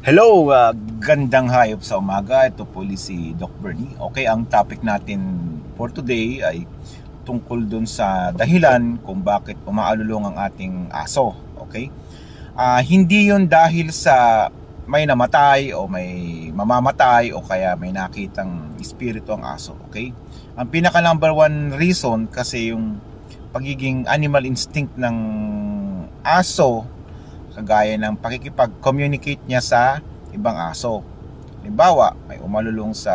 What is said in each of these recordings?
Hello, uh, gandang hayop sa umaga. Ito po si Doc Bernie. Okay, ang topic natin for today ay tungkol dun sa dahilan kung bakit umaalulong ang ating aso. Okay? Ah, hindi yun dahil sa may namatay o may mamamatay o kaya may nakitang espiritu ang aso. Okay? Ang pinaka number one reason kasi yung pagiging animal instinct ng aso kagaya ng pakikipag-communicate niya sa ibang aso. Halimbawa, may umalulong sa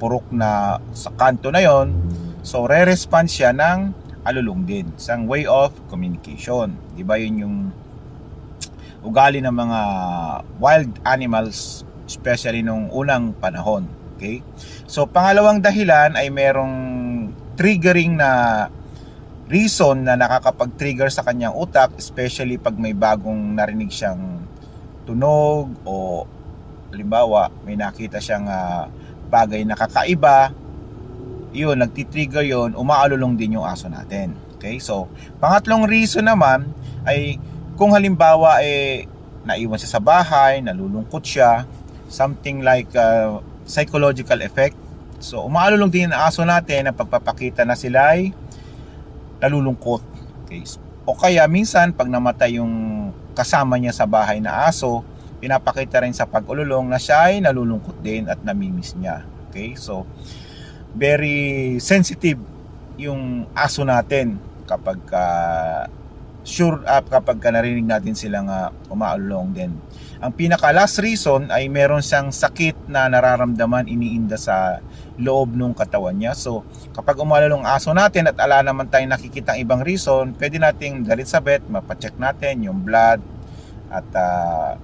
purok na sa kanto na yon, so re-respond siya ng alulong din. Isang way of communication. Di ba yun yung ugali ng mga wild animals, especially nung unang panahon. Okay? So, pangalawang dahilan ay merong triggering na reason na nakakapag-trigger sa kanyang utak, especially pag may bagong narinig siyang tunog o halimbawa may nakita siyang ah, bagay na kakaiba, yun, nagtitrigger yun, umaalulong din yung aso natin. Okay, so pangatlong reason naman ay kung halimbawa eh naiwan siya sa bahay, nalulungkot siya, something like ah, psychological effect. So umaalulong din ang aso natin na pagpapakita na sila ay nalulungkot. Okay. O kaya minsan pag namatay yung kasama niya sa bahay na aso, pinapakita rin sa pag-ululong na siya ay nalulungkot din at namimiss niya. Okay? So, very sensitive yung aso natin kapag ka sure up kapag ka narinig natin silang uh, umaalulong din. Ang pinaka last reason ay meron siyang sakit na nararamdaman iniinda sa loob ng katawan niya. So, kapag umalalong aso natin at ala naman tayong nakikita ibang reason, pwede nating dalit sa vet, mapacheck natin yung blood at ah,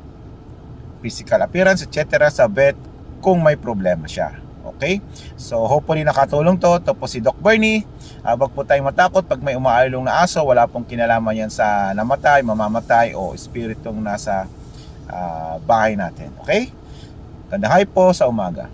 physical appearance, etc. sa vet kung may problema siya. Okay? So, hopefully nakatulong to. Po si Doc Bernie. Uh, wag po tayong matakot pag may umaalong na aso. Wala pong kinalaman yan sa namatay, mamamatay o espiritong nasa ah, bahay natin. Okay? Ganda po sa umaga.